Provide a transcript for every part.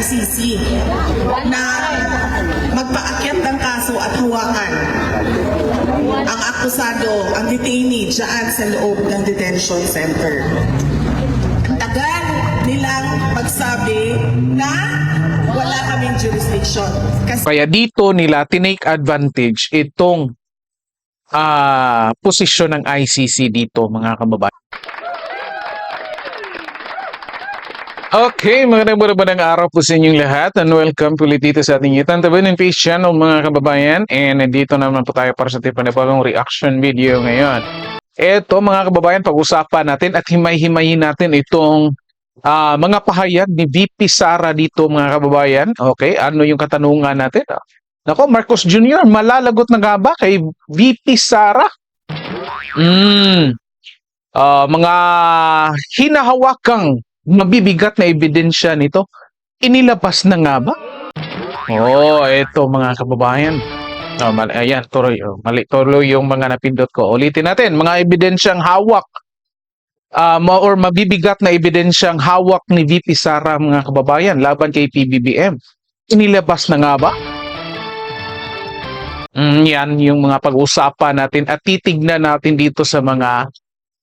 ICC na magpaakyat ng kaso at hawakan ang akusado, ang detainee dyan sa loob ng detention center. Tagal nilang magsabi na wala kaming jurisdiction. Kasi Kaya dito nila tinake advantage itong ah posisyon ng ICC dito mga kababayan. Okay, magandang magandang araw po sa inyong lahat and welcome po ulit dito sa ating YouTube and Face channel mga kababayan and nandito naman po tayo para sa ating panibagong reaction video ngayon. Ito mga kababayan, pag-usapan natin at himay-himayin natin itong ah, mga pahayag ni VP Sara dito mga kababayan. Okay, ano yung katanungan natin? Nako, Marcos Jr., malalagot na nga ba kay VP Sara? Mm. Ah, mga hinahawakang mabibigat na ebidensya nito, inilabas na nga ba? Oo, oh, eto mga kababayan. Oh, mali, ayan, tuloy, oh, mali, tuloy yung mga napindot ko. Ulitin natin, mga ebidensyang hawak ah, ma- or mabibigat na ebidensyang hawak ni VP Sara mga kababayan laban kay PBBM. Inilabas na nga ba? Mm, yan yung mga pag-usapan natin at titignan natin dito sa mga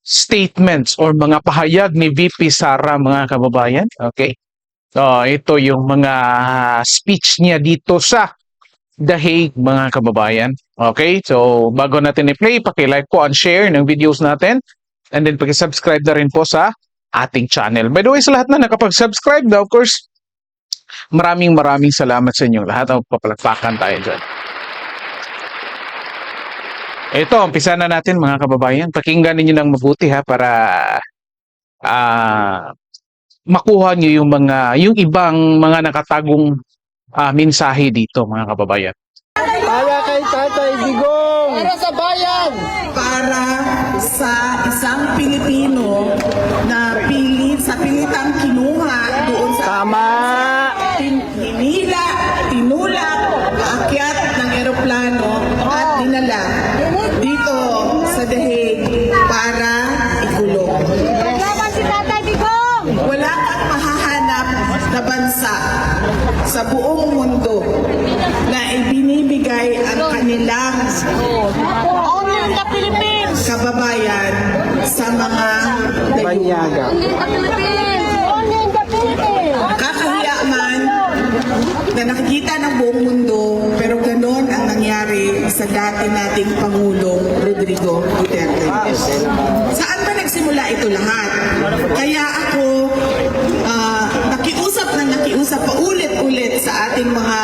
statements or mga pahayag ni VP Sara mga kababayan. Okay. So, ito yung mga speech niya dito sa The Hague mga kababayan. Okay? So, bago natin i-play, paki-like po and share ng videos natin. And then paki-subscribe na rin po sa ating channel. By the way, sa lahat na nakapag-subscribe na, of course, maraming maraming salamat sa inyong lahat. Papalakpakan tayo dyan. Ito, umpisa na natin mga kababayan. Pakinggan ninyo ng mabuti ha para ah makuha niyo yung mga yung ibang mga nakatagong ah, mensahe dito mga kababayan. Para kay Tatay Digong! Para sa bayan! para sa isang Pilipino na sa buong mundo na ibinibigay ang kanilang kababayan sa mga. Banyaga. Kakahiya man na nakikita ng buong mundo pero ganon ang nangyari sa dati nating Pangulong Rodrigo Duterte. Saan ba nagsimula ito lahat? Kaya ako ah, nakiusap na nakiusap pa ulit-ulit sa ating mga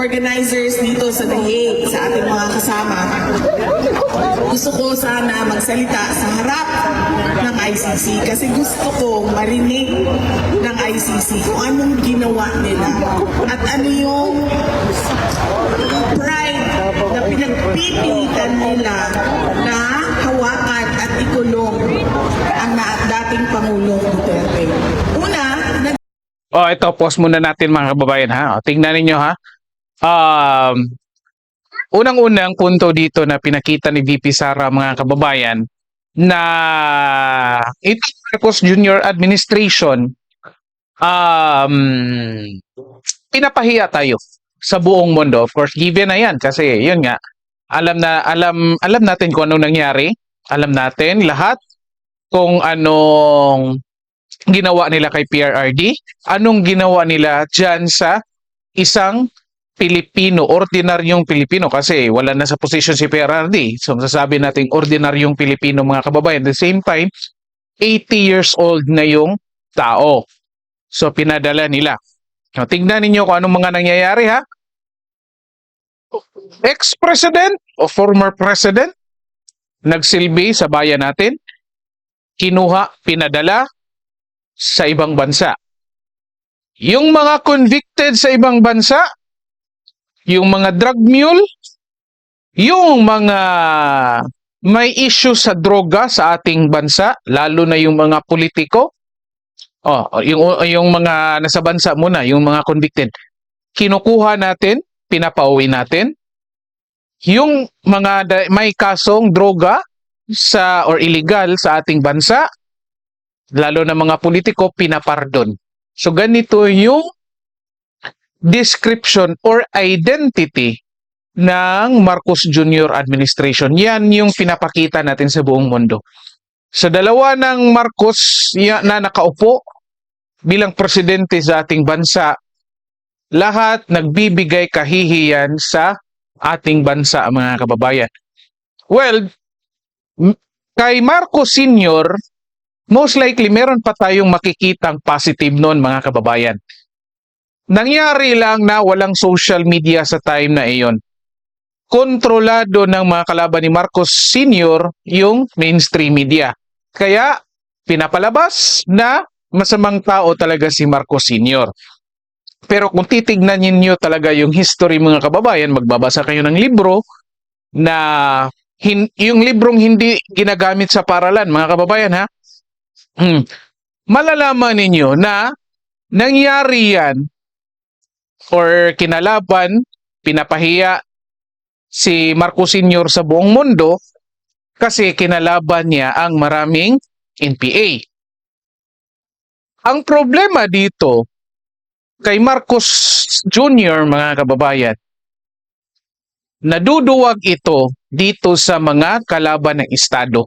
organizers dito sa The Hague, sa ating mga kasama. Gusto ko sana magsalita sa harap ng ICC kasi gusto ko marinig ng ICC kung anong ginawa nila at ano yung pride na pinagpipilitan nila na hawakan at ikulong ang dating Pangulong Duterte. Oh, ito pause muna natin mga kababayan ha. O, tingnan ninyo ha. Um unang-unang punto dito na pinakita ni VP Sara mga kababayan na ito Marcos Junior Administration um pinapahiya tayo sa buong mundo. Of course, given na 'yan kasi 'yun nga. Alam na alam alam natin kung ano nangyari. Alam natin lahat kung anong ginawa nila kay PRRD, anong ginawa nila dyan sa isang Pilipino, ordinaryong Pilipino kasi wala na sa posisyon si PRRD. So masasabi natin ordinaryong Pilipino mga kababayan. At the same time, 80 years old na yung tao. So pinadala nila. So, tingnan ninyo kung anong mga nangyayari ha. Ex-president o former president nagsilbi sa bayan natin, kinuha, pinadala sa ibang bansa. Yung mga convicted sa ibang bansa, yung mga drug mule, yung mga may issue sa droga sa ating bansa, lalo na yung mga politiko, oh, yung, yung mga nasa bansa muna, yung mga convicted, kinukuha natin, pinapauwi natin, yung mga may kasong droga sa or illegal sa ating bansa, lalo na mga politiko, pinapardon. So ganito yung description or identity ng Marcos Jr. administration. Yan yung pinapakita natin sa buong mundo. Sa dalawa ng Marcos na nakaupo bilang presidente sa ating bansa, lahat nagbibigay kahihiyan sa ating bansa, mga kababayan. Well, kay Marcos Sr., most likely meron pa tayong makikitang positive noon, mga kababayan. Nangyari lang na walang social media sa time na iyon. Kontrolado ng mga kalaban ni Marcos Sr. yung mainstream media. Kaya pinapalabas na masamang tao talaga si Marcos Sr. Pero kung titignan ninyo talaga yung history mga kababayan, magbabasa kayo ng libro na hin- yung librong hindi ginagamit sa paralan, mga kababayan ha. Hmm. Malalaman ninyo na nangyari yan or kinalaban, pinapahiya si Marcos Sr. sa buong mundo kasi kinalaban niya ang maraming NPA. Ang problema dito kay Marcos Jr. mga kababayan, naduduwag ito dito sa mga kalaban ng Estado.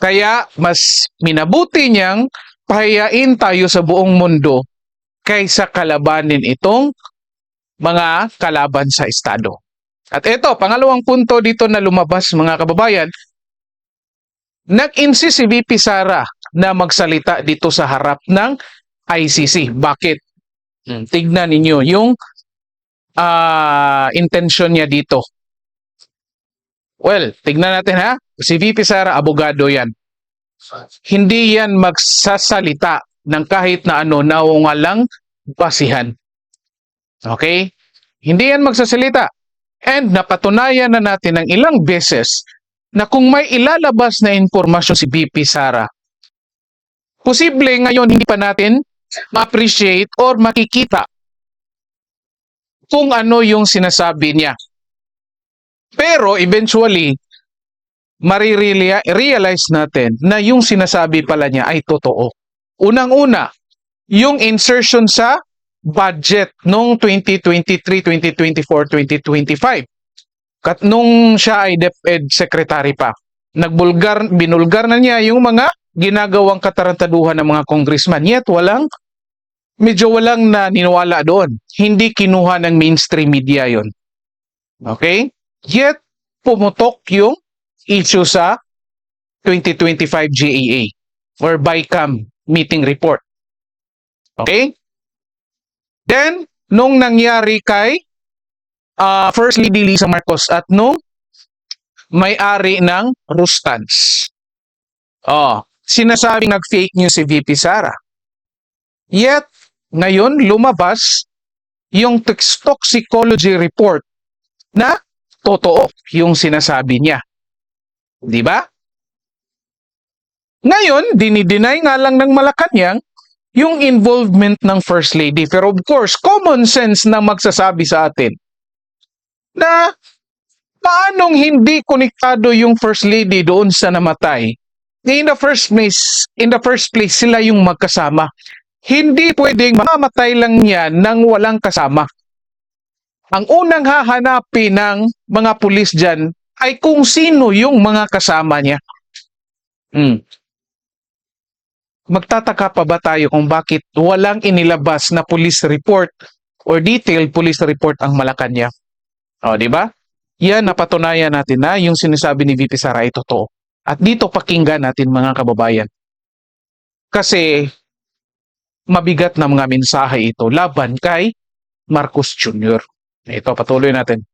Kaya mas minabuti niyang pahayain tayo sa buong mundo kaysa kalabanin itong mga kalaban sa Estado. At ito, pangalawang punto dito na lumabas mga kababayan, nag-insist si VP Sara na magsalita dito sa harap ng ICC. Bakit? Hmm, Tignan ninyo yung ah intention niya dito. Well, tignan natin ha. Si VP Sara, abogado yan. Hindi yan magsasalita ng kahit na ano na walang basihan. Okay? Hindi yan magsasalita. And napatunayan na natin ng ilang beses na kung may ilalabas na impormasyon si VP Sara, posible ngayon hindi pa natin ma-appreciate or makikita kung ano yung sinasabi niya. Pero eventually, marirealize natin na yung sinasabi pala niya ay totoo. Unang-una, yung insertion sa budget noong 2023, 2024, 2025. Kat nung siya ay DepEd secretary pa, nagbulgar, binulgar na niya yung mga ginagawang katarantaduhan ng mga congressman. Yet walang, medyo walang naniniwala doon. Hindi kinuha ng mainstream media yon. Okay? Yet, pumutok yung issue sa 2025 GAA or BICAM meeting report. Okay? Then, nung nangyari kay ah, First Lady Lisa Marcos at nung may-ari ng Rustans. Oh, sinasabing nag-fake news si VP Sara. Yet, ngayon lumabas yung tox- toxicology report na totoo yung sinasabi niya. Di ba? Ngayon, dinideny nga lang ng Malacanang yung involvement ng First Lady. Pero of course, common sense na magsasabi sa atin na paanong hindi konektado yung First Lady doon sa namatay. In the first place, in the first place, sila yung magkasama. Hindi pwedeng mamamatay lang yan nang walang kasama. Ang unang hahanapin ng mga pulis dyan ay kung sino yung mga kasama niya. Hmm. Magtataka pa ba tayo kung bakit walang inilabas na police report or detailed police report ang Malacanang? O, di ba? Yan, napatunayan natin na yung sinasabi ni VP Sara ay totoo. At dito pakinggan natin mga kababayan. Kasi mabigat na mga mensahe ito laban kay Marcos Jr. Ito, patuloy natin.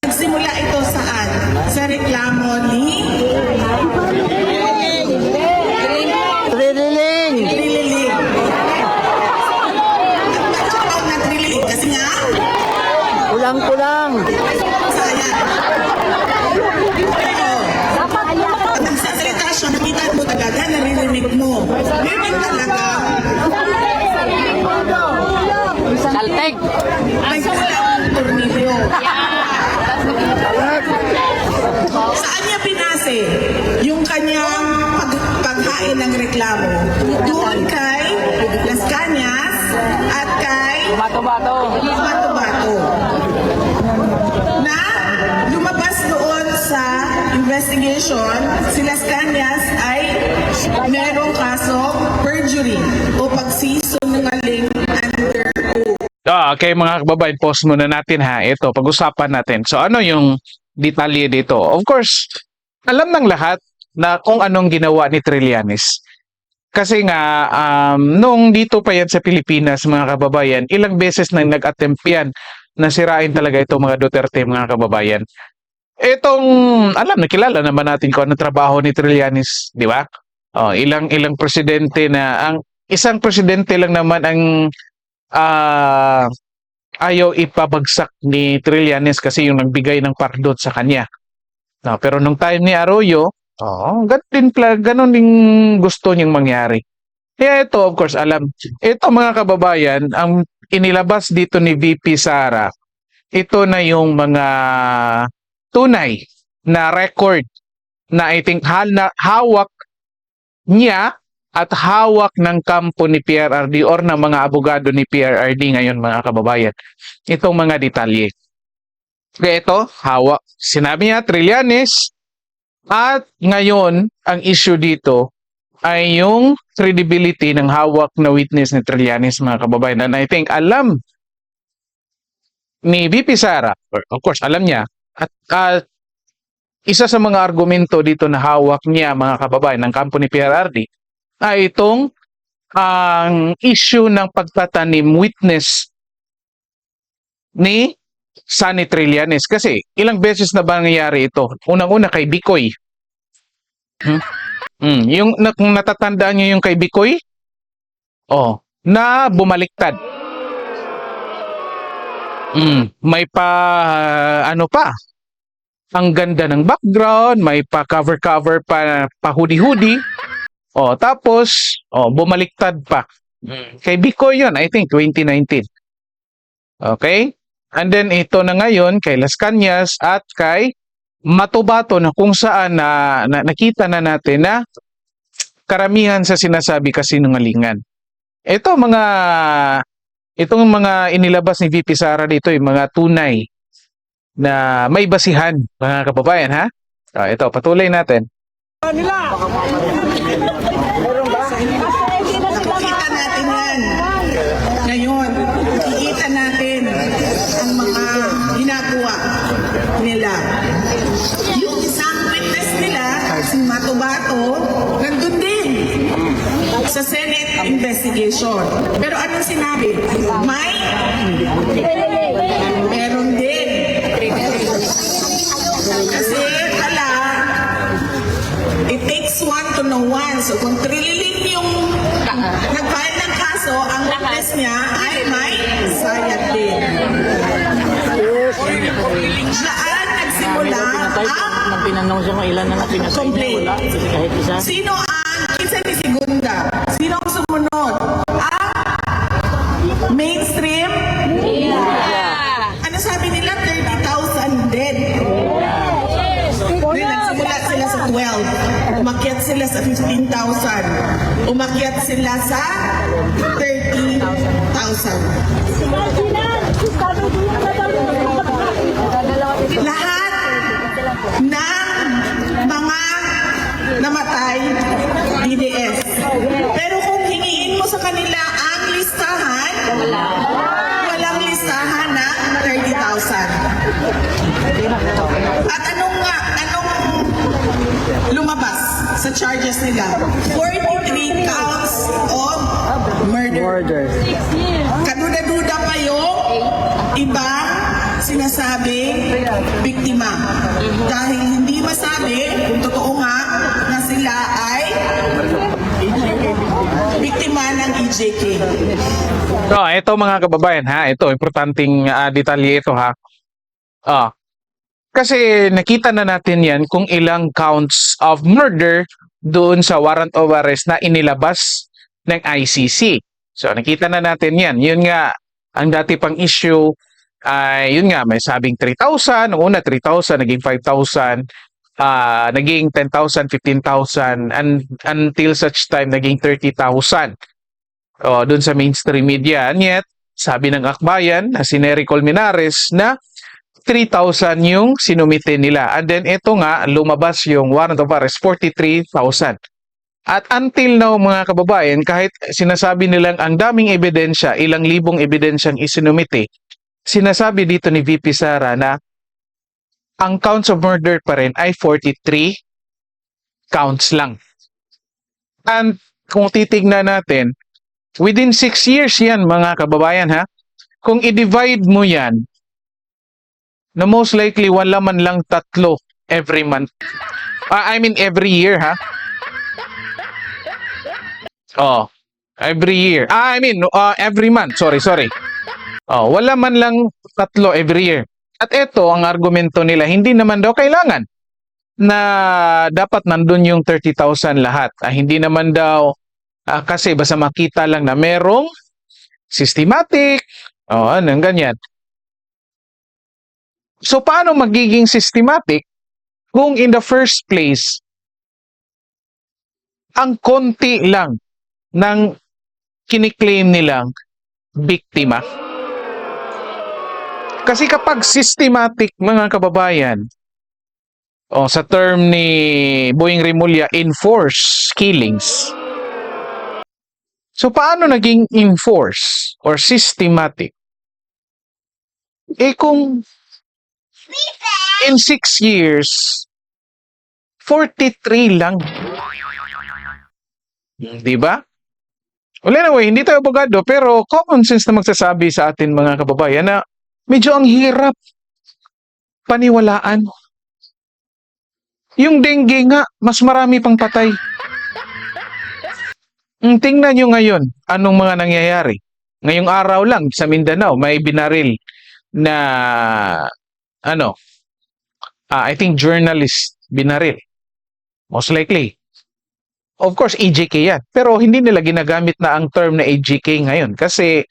Nagsimula ito saan? Sa reklamo ni Trililing! Trililing. Ang nag-trililing kasi nga, Kulang-kulang! sayang. Pag nagsasalita siya, nakita mo talaga, naririnig mo. Meron talaga. Salteg. May kulang tornilyo. Saan niya pinase yung kanyang pag paghain ng reklamo? Doon kay Las Cañas at kay Bato-bato. bato-bato na lumabas doon sa investigation, si Las Cañas ay merong kasong perjury o pagsisinungaling under oath. Okay mga kababayan, pause muna natin ha. Ito, pag-usapan natin. So ano yung detalye dito? Of course, alam ng lahat na kung anong ginawa ni Trillanes. Kasi nga, um, nung dito pa yan sa Pilipinas, mga kababayan, ilang beses na nag-attempt yan na sirain talaga itong mga Duterte, mga kababayan. Itong, alam, nakilala naman natin kung ano trabaho ni Trillanes, di ba? Oh, ilang ilang presidente na ang isang presidente lang naman ang ah ayaw ipabagsak ni Trillanes kasi yung nagbigay ng pardon sa kanya. No, pero nung time ni Arroyo, oh, ganun din ganun din gusto niyang mangyari. Kaya ito, of course, alam, ito mga kababayan, ang inilabas dito ni VP Sara, ito na yung mga tunay na record na I think hal na hawak niya at hawak ng kampo ni PRRD or ng mga abogado ni PRRD ngayon mga kababayan. Itong mga detalye. Kaya ito, hawak. Sinabi niya, Trillanes. At ngayon, ang issue dito ay yung credibility ng hawak na witness ni Trillanes mga kababayan. And I think alam ni VP Sara, of course alam niya, at at isa sa mga argumento dito na hawak niya mga kababayan ng kampo ni PRRD ay itong ang issue ng pagtatanim witness ni Sunny Trillanes. Kasi ilang beses na ba nangyayari ito? Unang-una kay Bikoy. Hmm? Hmm, Yung na, kung natatandaan niyo yung kay Bikoy, oh, na bumaliktad. Hmm, may pa ano pa? Ang ganda ng background, may pa cover-cover pa pa hoodie-hoodie. Oh, tapos, oh, bumaliktad pa. Kay Biko yun, I think, 2019. Okay? And then, ito na ngayon, kay Las Cañas at kay Matubato na kung saan na, na nakita na natin na karamihan sa sinasabi kasi nungalingan. Ito mga itong mga inilabas ni VP Sara dito, yung mga tunay na may basihan, mga kababayan, ha? Ah, ito, patuloy natin. Nakikita sa Senate investigation. Pero anong sinabi? May? Meron din. Kasi pala, it takes one to know one. So kung trililing yung nag-file ng kaso, ang witness niya ay may sayat din. Saan nagsimula ang pinanong siya kung ilan na napinasay niya, wala. Kasi kahit isa. Sino ang isa ni Segunda? 12. Umakyat sila sa 15,000. Umakyat sila sa 30,000. Lahat ng mga namatay DDS. Pero kung hingiin mo sa kanila ang listahan, walang listahan na 30,000. At anong nga, anong lumabas sa charges nila? 43 counts of murder. Order. Kaduda-duda pa yung ibang sinasabing biktima. Dahil hindi masabi kung totoo nga na sila ay biktima ng EJK. So, ito mga kababayan ha, ito importanteng ah, detalye ito ha. Ah. Kasi nakita na natin 'yan kung ilang counts of murder doon sa warrant of arrest na inilabas ng ICC. So nakita na natin 'yan. Yun nga ang dati pang issue ay yun nga may sabing 3,000, Noong una 3,000 naging 5,000, ah naging 10,000, 15,000 and until such time naging 30,000. Oh, doon sa mainstream media. And yet, sabi ng akbayan na si Nery Colmenares na 3,000 yung sinumite nila. And then ito nga, lumabas yung warrant of arrest, 43,000. At until now mga kababayan, kahit sinasabi nilang ang daming ebidensya, ilang libong ebidensyang isinumite, sinasabi dito ni VP Sara na ang counts of murder pa rin ay 43 counts lang. And kung titignan natin, within 6 years yan mga kababayan ha, kung i-divide mo yan, na most likely wala man lang tatlo every month. Ah, I mean every year ha. Oh, every year. Ah, I mean uh, every month. Sorry, sorry. Oh, wala man lang tatlo every year. At ito ang argumento nila, hindi naman daw kailangan na dapat nandun yung 30,000 lahat. Ah, hindi naman daw ah, kasi basta makita lang na merong systematic, oh, anong ganyan. So paano magiging systematic kung in the first place ang konti lang ng kiniklaim nilang biktima? Kasi kapag systematic mga kababayan, o sa term ni Boying Rimulya, enforce killings. So paano naging enforce or systematic? Eh kung in six years, 43 lang. Di ba? Well, anyway, hindi tayo abogado, pero common sense na magsasabi sa atin mga kababayan na medyo ang hirap paniwalaan. Yung dengue nga, mas marami pang patay. Mm, Tingnan nyo ngayon, anong mga nangyayari. Ngayong araw lang sa Mindanao, may binaril na ano, ah, I think journalist binaril. Most likely. Of course, EJK yan. Pero hindi nila ginagamit na ang term na EJK ngayon kasi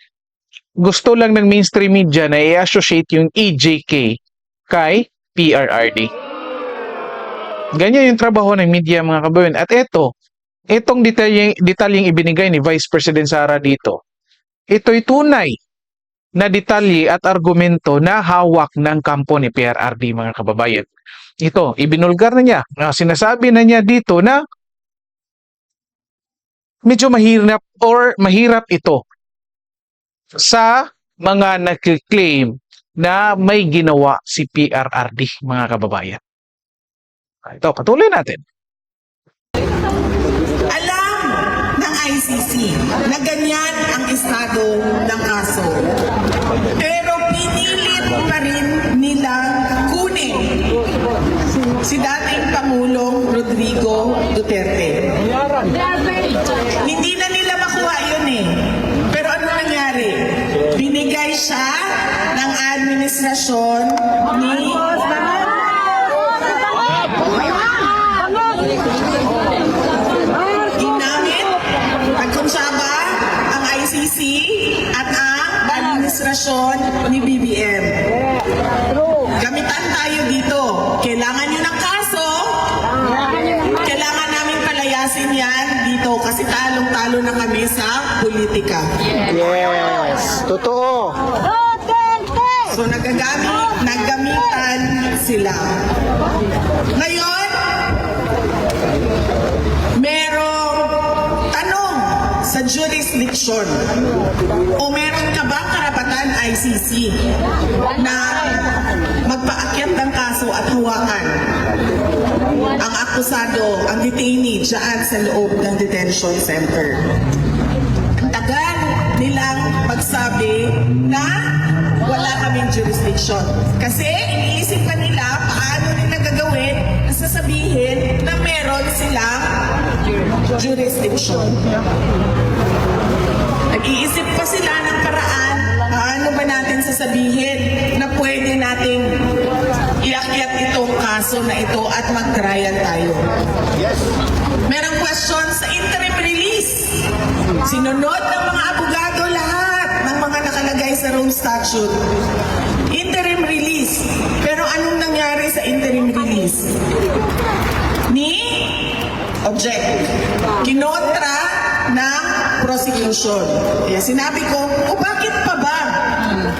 gusto lang ng mainstream media na i-associate yung EJK kay PRRD. Ganyan yung trabaho ng media mga kabayan. At ito, itong detalyeng, detalyeng ibinigay ni Vice President Sara dito, ito'y tunay na detalye at argumento na hawak ng kampo ni PRRD mga kababayan. Ito, ibinulgar na niya. Ah, Sinasabi na niya dito na medyo mahirap or mahirap ito sa mga nagkiklaim na may ginawa si PRRD mga kababayan. Ito, patuloy natin. Alam ng ICC na ganyan ang estado ng kaso. Pero pinilit pa rin nilang kunin si dating Pangulong Rodrigo Duterte. Hindi na nila makuha yun eh. Pero ano nangyari? Binigay siya ng administrasyon ni administrasyon ni BBM. Gamitan tayo dito. Kailangan nyo ng kaso. Kailangan namin palayasin yan dito kasi talong-talo na kami sa politika. Yes. Totoo. So nagagamit, naggamitan sila. Ngayon, jurisdiction. O meron ka bang karapatan ICC na magpaakyat ng kaso at hawakan ang akusado, ang detainee dyan sa loob ng detention center? Tagal nilang magsabi na wala kaming jurisdiction. Kasi iniisip pa nila paano nila gagawin na sasabihin na meron silang jurisdiction. Nag-iisip pa sila ng paraan paano ba natin sasabihin na pwede nating iakyat itong kaso na ito at mag-trial tayo. Merong question sa interim release. Sinunod ng mga abogado lahat ng mga nakalagay sa Rome Statute. Interim release. Pero anong nangyari sa interim release? Ni object. Kinontra ng prosecution. Kaya sinabi ko, o bakit pa ba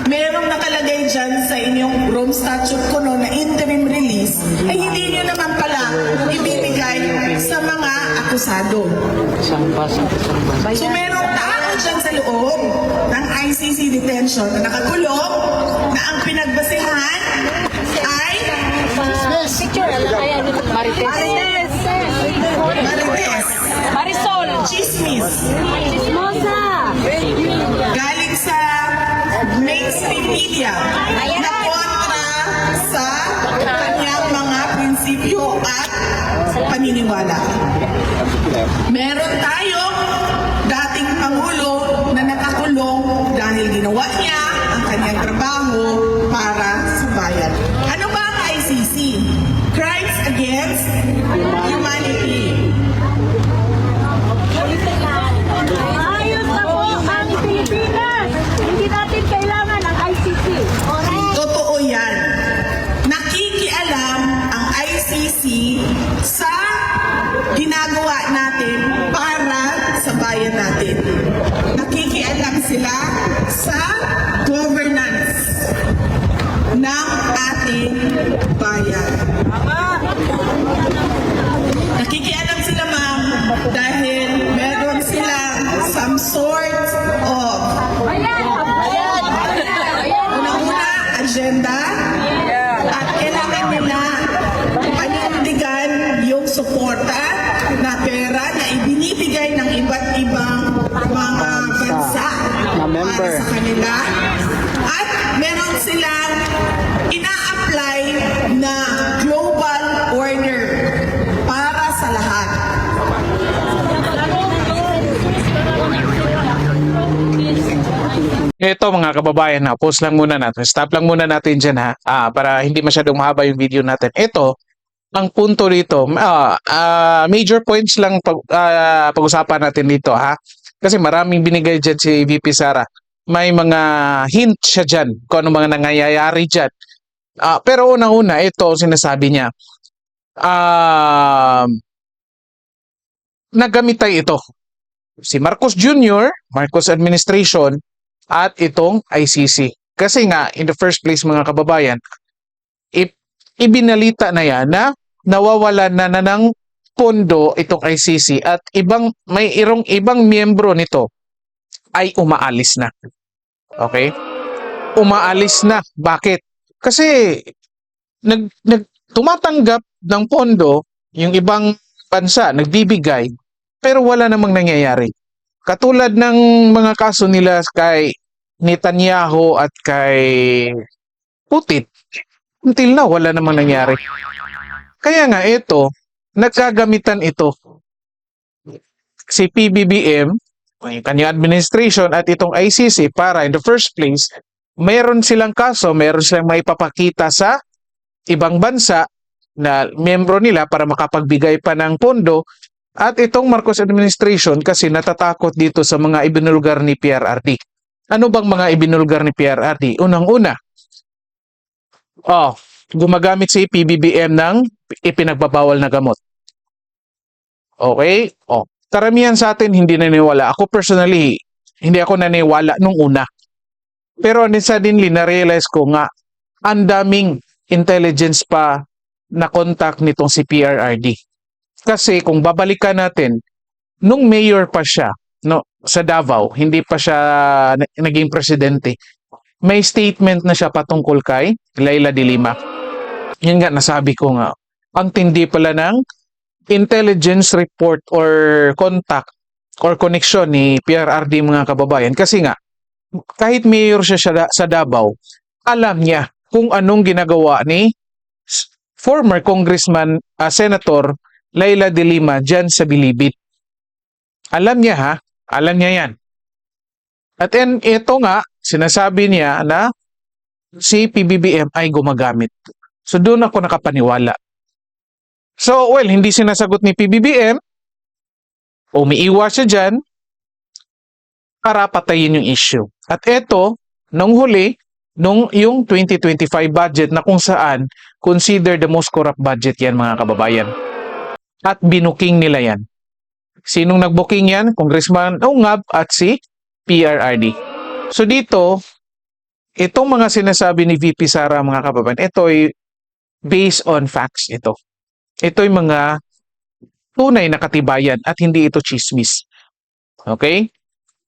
merong nakalagay dyan sa inyong Rome Statute ko no, na interim release, ay hindi nyo naman pala ibibigay sa mga akusado. So merong tao dyan sa loob ng ICC detention na nakakulong na ang pinagbasehan ay Picture, alam kaya dito. Marites. Marites, Marisol. Chismis, Chismosa. galing sa mainstream media na kontra sa kanyang mga prinsipyo at paniniwala. Meron tayong dating Pangulo na nakakulong dahil ginawa niya ang kanyang trabaho para sa bayan. Ano ba ang ICC? Crimes Against Humanity. Ito mga kababayan na, pause lang muna natin. Stop lang muna natin dyan ha, ah, para hindi masyadong mahaba yung video natin. Ito, ang punto dito, ah, ah, major points lang pag, ah, pag-usapan natin dito ha. Kasi maraming binigay dyan si VP Sara. May mga hint siya dyan kung ano mga nangyayari dyan. Ah, pero unang-una, ito sinasabi niya. Ah, nagamitay ito. Si Marcos Jr., Marcos Administration, at itong ICC. Kasi nga, in the first place mga kababayan, i- ibinalita na yan na nawawalan na na ng pondo itong ICC at ibang may irong ibang miyembro nito ay umaalis na. Okay? Umaalis na. Bakit? Kasi nag, nag tumatanggap ng pondo yung ibang bansa nagbibigay pero wala namang nangyayari. Katulad ng mga kaso nila kay Netanyahu at kay Putin. Until now, wala namang nangyari. Kaya nga ito, nagkagamitan ito si PBBM, kanyang administration at itong ICC para in the first place, mayroon silang kaso, mayroon silang maipapakita sa ibang bansa na membro nila para makapagbigay pa ng pondo at itong Marcos administration kasi natatakot dito sa mga ibinulgar ni PRRD. Ano bang mga ibinulgar ni PRRD? Unang-una, oh, gumagamit si PBBM ng ipinagbabawal na gamot. Okay? Oh, karamihan sa atin hindi naniwala. Ako personally, hindi ako naniwala nung una. Pero suddenly, na-realize ko nga, ang daming intelligence pa na contact nitong si PRRD. Kasi kung babalikan natin, nung mayor pa siya no, sa Davao, hindi pa siya na- naging presidente, may statement na siya patungkol kay Laila de Lima. Yun nga, nasabi ko nga, ang tindi pala ng intelligence report or contact or connection ni PRRD mga kababayan. Kasi nga, kahit mayor siya sa, sa Davao, alam niya kung anong ginagawa ni former congressman, ah, senator Laila de Lima dyan sa Bilibid. Alam niya ha, alam niya yan. At then, ito nga, sinasabi niya na si PBBM ay gumagamit. So doon ako nakapaniwala. So, well, hindi sinasagot ni PBBM, umiiwas siya dyan para patayin yung issue. At ito, nung huli, nung yung 2025 budget na kung saan consider the most corrupt budget yan mga kababayan. At binuking nila yan. Sinong nagbuking yan? Congressman Ungab at si PRRD. So dito, itong mga sinasabi ni VP Sara mga kababayan, ito ay based on facts ito. Ito ay mga tunay na katibayan at hindi ito chismis. Okay?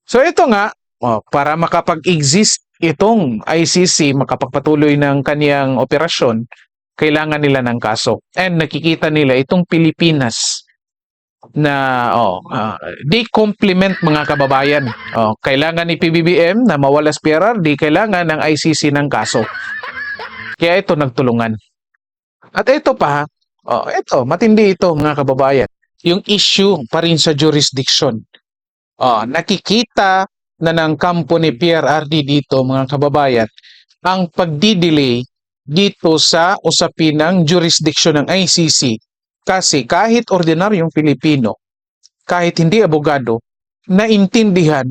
So ito nga, oh, para makapag-exist itong ICC, makapagpatuloy ng kaniyang operasyon, kailangan nila ng kaso. And nakikita nila itong Pilipinas na oh, ah, di complement mga kababayan. Oh, kailangan ni PBBM na mawala sa PRRD, kailangan ng ICC ng kaso. Kaya ito nagtulungan. At ito pa, oh, ito, matindi ito mga kababayan. Yung issue pa rin sa jurisdiction. Oh, nakikita na ng kampo ni PRRD dito mga kababayan ang pagdidelay dito sa usapin ng jurisdiction ng ICC kasi kahit ordinaryong Pilipino, kahit hindi abogado, naintindihan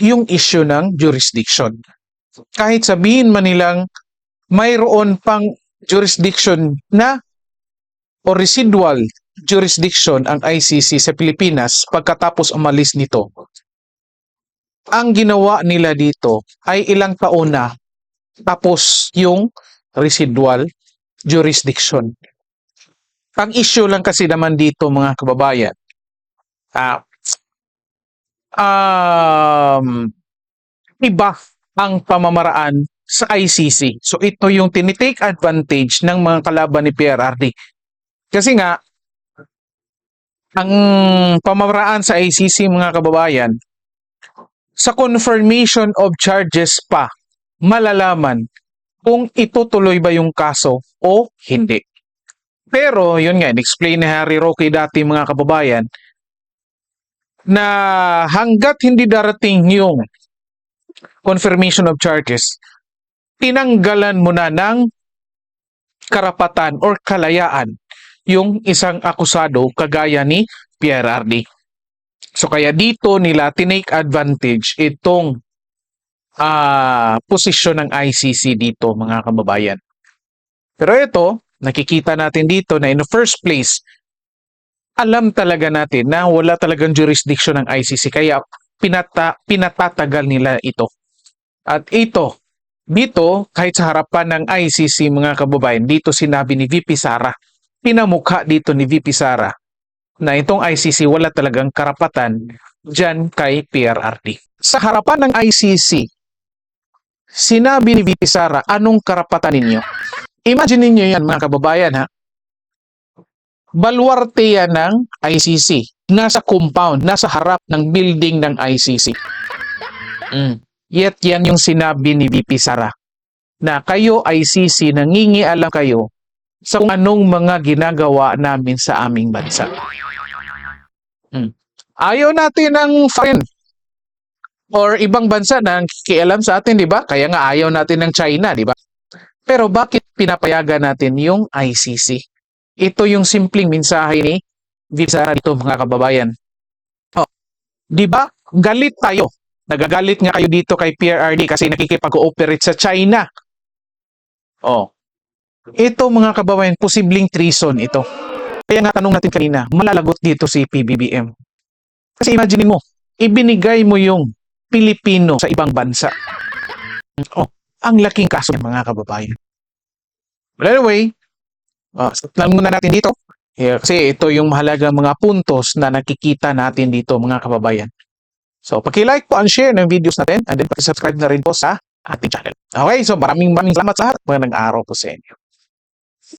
yung issue ng jurisdiction. Kahit sabihin man nilang mayroon pang jurisdiction na o residual jurisdiction ang ICC sa Pilipinas pagkatapos umalis nito. Ang ginawa nila dito ay ilang taon na tapos yung residual jurisdiction. Ang issue lang kasi naman dito mga kababayan, ah, um, iba ang pamamaraan sa ICC. So ito yung tinitake advantage ng mga kalaban ni PRRD. Kasi nga, ang pamamaraan sa ICC mga kababayan, sa confirmation of charges pa, malalaman kung itutuloy ba yung kaso o hindi. Pero, yun nga, explain ni Harry Roque dati mga kababayan, na hanggat hindi darating yung confirmation of charges, tinanggalan mo na ng karapatan or kalayaan yung isang akusado kagaya ni PRRD. So kaya dito nila tinake advantage itong ah posisyon ng ICC dito mga kababayan. Pero ito, nakikita natin dito na in the first place, alam talaga natin na wala talagang jurisdiction ng ICC kaya pinata, pinatatagal nila ito. At ito, dito, kahit sa harapan ng ICC mga kababayan, dito sinabi ni VP Sara, pinamukha dito ni VP Sara na itong ICC wala talagang karapatan dyan kay PRRD. Sa harapan ng ICC, sinabi ni VP Sara, anong karapatan ninyo? Imagine ninyo yan mga kababayan ha. Baluarte yan ng ICC. Nasa compound, nasa harap ng building ng ICC. Mm. Yet yan yung sinabi ni VP Sara na kayo ICC nangingialam kayo sa kung anong mga ginagawa namin sa aming bansa. Mm. Ayaw natin ng foreign or ibang bansa na kialam sa atin, di ba? Kaya nga ayaw natin ng China, di ba? Pero bakit pinapayagan natin yung ICC? Ito yung simpleng mensahe ni Visa dito mga kababayan. Oh, di ba? Galit tayo. Nagagalit nga kayo dito kay PRRD kasi nakikipag-cooperate sa China. Oh. Ito mga kababayan, posibleng treason ito. Kaya nga tanong natin kanina, malalagot dito si PBBM. Kasi imagine mo, ibinigay mo yung Pilipino sa ibang bansa. Oh, ang laking kaso ng mga kababayan. But anyway, uh, lang muna natin dito. Yeah, kasi ito yung mahalagang mga puntos na nakikita natin dito mga kababayan. So, paki-like po and share ng videos natin and then paki-subscribe na rin po sa ating channel. Okay, so maraming maraming salamat sa lahat. Magandang araw po sa inyo.